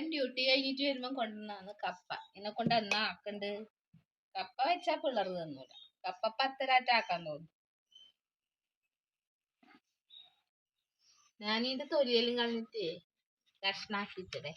ഏട്ടൻ ഡ്യൂട്ടി കഴിഞ്ഞിട്ട് വരുമ്പോ കൊണ്ടുവന്നാണ് കപ്പ. എന്നെ കൊണ്ട് എന്നാ ആക്കണ്ട്. കപ്പ വെച്ചാ പിള്ളേർ തന്നൂല. കപ്പ പത്തരാറ്റ ആക്കാൻ തോന്നും. ഞാൻ ഇതിന്റെ തൊലിയെല്ലാം കളഞ്ഞിട്ട് കഷ്ണാക്കിയിട്ടേ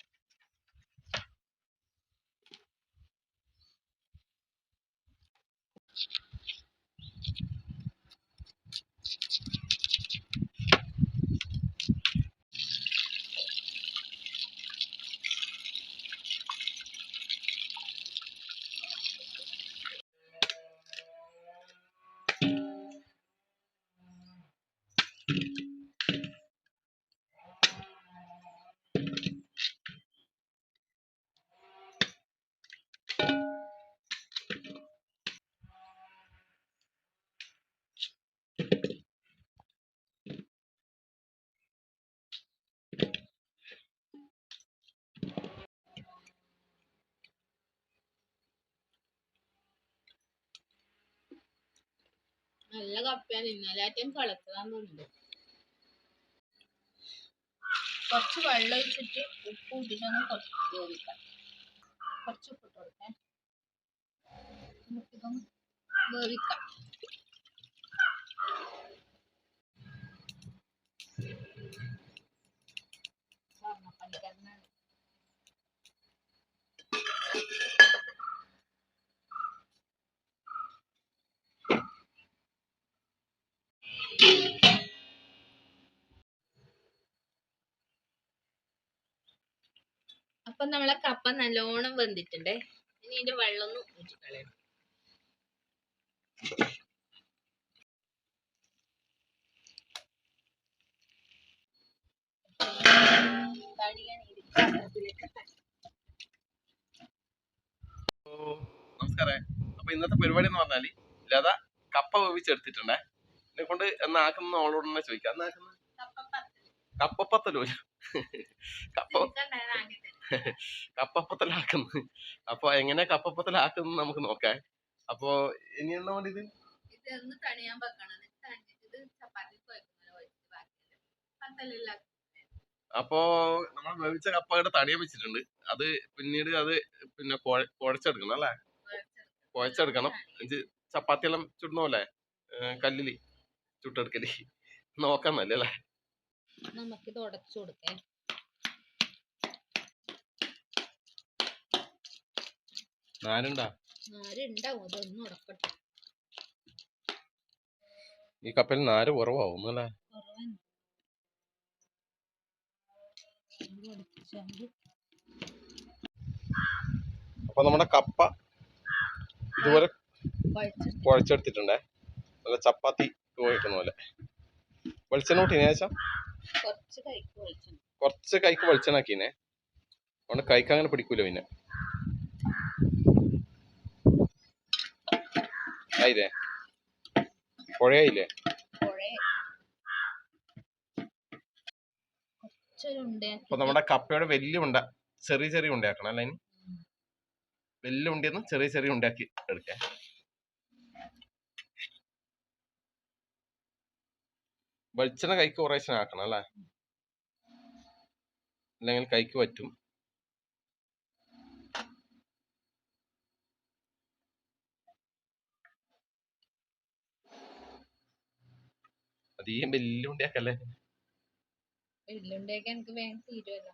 നല്ല കപ്പയാണ്. ഇന്നലെ ആറ്റം കളച്ചതാന്ന് തോന്നുന്നുണ്ട്. കുറച്ച് വെള്ളം ഒഴിച്ചിട്ട് ഉപ്പ് ഇട്ടിട്ടൊന്ന് കുറച്ച് വേവിക്കാം കുറച്ച് ഉപ്പ് ഇട്ട് കൊടുക്കേ. നമുക്കിപ്പം വേവിക്കാം. സ്വർണപ്പണിക്കാരനാണ് അപ്പൊ നമ്മളെ കപ്പ നല്ലോണം വെന്തിട്ടുണ്ടേ. ഇനി ഇതിന്റെ വെള്ളം ഊറ്റി കളയണം. നമസ്കാരേ. അപ്പൊ ഇന്നത്തെ പരിപാടി എന്ന് പറഞ്ഞാൽ ലത കപ്പ വേവിച്ചെടുത്തിട്ടുണ്ടേ. എന്നെ കൊണ്ട് എന്നാ ആക്കുന്ന അവളോട് തന്നെ ചോദിക്കാം. എന്നാക്കുന്ന കപ്പ പത്ത് കപ്പപ്പത്തലോ കപ്പ. കപ്പപ്പത്തലാക്കുന്നു അപ്പൊ എങ്ങനെ കപ്പപ്പത്തലാക്കുന്നു നമുക്ക് നോക്കാം. അപ്പൊ ഇനി എന്താ വേണ്ടി ഇത് ഇത് തണിയാൻ വെക്കണം. എന്നിട്ട് തണിഞ്ഞിട്ട് ഇത് ചപ്പാത്തി കുഴക്കുന്ന ബാക്കിയല്ല അപ്പോ നമ്മൾ വേവിച്ച കപ്പയുടെ തണിയാൻ വെച്ചിട്ടുണ്ട്. അത് പിന്നീട് അത് പിന്നെ കുഴ- കുഴച്ചെടുക്കണം അല്ലേ? കുഴച്ചെടുക്കണം. ചപ്പാത്തി എല്ലാം ചുടുന്ന പോലെ കല്ലിൽ ചുട്ടെടുക്കൽ. നോക്കാൻ നല്ല അല്ലേ നമുക്കിത് ഉടച്ചു കൊടുക്കേ. നാലുണ്ടാ? ആരുണ്ടാവും അതൊന്നും ഉടക്കട്ടെ. ഈ കപ്പൽ നാര് കുറവാവും അല്ലേ അപ്പൊ നമ്മുടെ കപ്പ ഇതുപോലെ കുഴച്ചെടുത്തിട്ടുണ്ടേ. നല്ല ചപ്പാത്തി കുഴക്കുന്ന പോലെ. വെളിച്ചെണ്ണ കൂട്ടിനെ ശേഷം കുറച്ച് കൈക്ക് ഒഴിച്ചു കുറച്ച് കൈക്ക് വെളിച്ചെണ്ണ ആക്കിനെ അതുകൊണ്ട് കൈക്ക് അങ്ങനെ പിടിക്കൂല പിന്നെ. ആയില്ലേ? പുഴയായില്ലേ? അപ്പൊ നമ്മുടെ കപ്പയുടെ വലിയ ഉണ്ട ചെറിയ ചെറിയ ഉണ്ടാക്കണം അല്ലെ വലിയ ഉണ്ടിന്ന് ചെറിയ ചെറിയ ഉണ്ടാക്കി എടുക്കാം. വെളിച്ചെണ്ണ കൈക്ക് കുറേശ്ശെ ആക്കണം അല്ലേ? അല്ലെങ്കിൽ കൈക്ക് പറ്റും. അധികം വലിയ ഉണ്ടിയാക്കല്ലേ എള്ളുണ്ടയൊക്കെ എനിക്ക് വേഗം തീരുമല്ലോ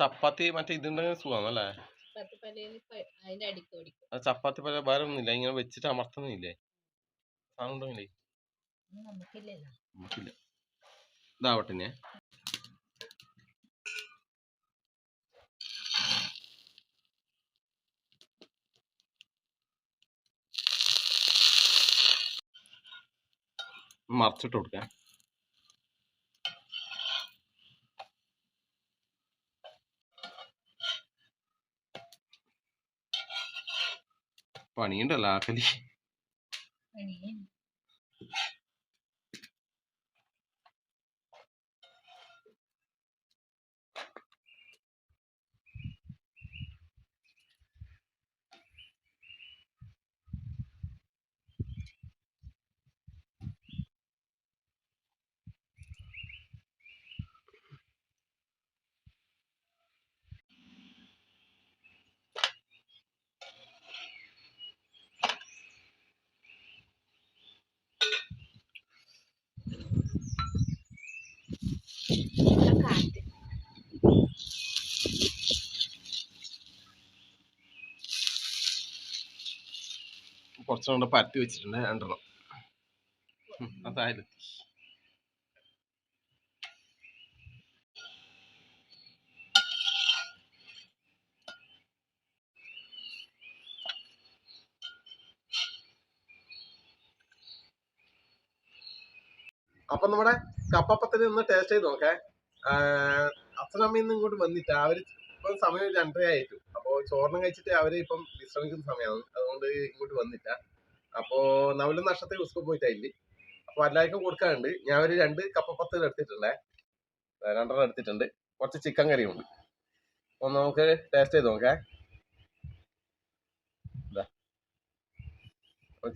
ചപ്പാത്തി മറ്റേ ഇതുണ്ടെങ്കിൽ ആ ചപ്പാത്തി പല വേറെ ഒന്നുമില്ല. ഇങ്ങനെ വെച്ചിട്ട് അമർത്തുന്നില്ലേ? സാധനം ഉണ്ടെങ്കിലേ നമുക്കില്ല. ഇതാവട്ടെ ഞാൻ മറച്ചിട്ട് കൊടുക്കാം. പണിയുണ്ടല്ലോ ആക്കലി പണിയേ കുറച്ചും കൂടെ പരത്തി വെച്ചിട്ടുണ്ട് രണ്ടെണ്ണം. അതായാലും അപ്പൊ നമ്മുടെ കപ്പപ്പത്തിന് ഒന്ന് ടേസ്റ്റ് ചെയ്ത് നോക്കേ. അച്ഛനമ്മ ഇന്ന് ഇങ്ങോട്ട് വന്നിട്ട് അവർ ഇപ്പം സമയം രണ്ടര ആയിട്ടു. അപ്പൊ ചോറിനും കഴിച്ചിട്ട് അവർ ഇപ്പം വിശ്രമിക്കുന്ന സമയമാണ് അതുകൊണ്ട് ഇങ്ങോട്ട് വന്നില്ല. അപ്പോ നവലും നഷ്ടത്തെ ഉസ്കു പോയിട്ടായില്ല അപ്പൊ എല്ലാവർക്കും കൊടുക്കാനുണ്ട്. ഞാൻ ഒരു രണ്ട് കപ്പ പത്ത് എടുത്തിട്ടുണ്ടേ രണ്ടെണ്ണം എടുത്തിട്ടുണ്ട്. കുറച്ച് ചിക്കൻ കറിയും ഉണ്ട്. അപ്പൊ നമുക്ക് ടേസ്റ്റ് ചെയ്ത് നോക്കേ.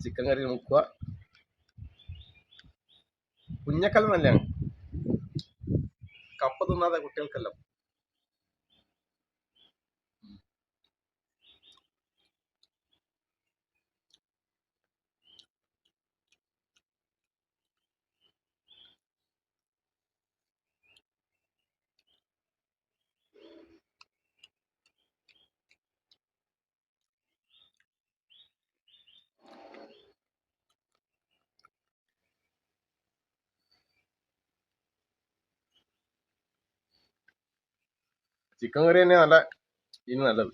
ചിക്കൻ കറി നോക്കുക. കുഞ്ഞക്കല്ല നല്ലതാണ്. കപ്പ തിന്നാതെ കുട്ടികൾക്കെല്ലാം ചിക്കൻ കറി തന്നെയാ നല്ല ഇനി നല്ലത്.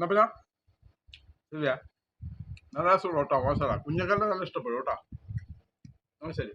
എന്നാ പിന്നെ? ഇല്ല നല്ല രസമുള്ള കേട്ടോ. മോശമല്ല കുഞ്ഞക്കെല്ലാം നല്ല ഇഷ്ടപ്പെടും കേട്ടോ. ശരി.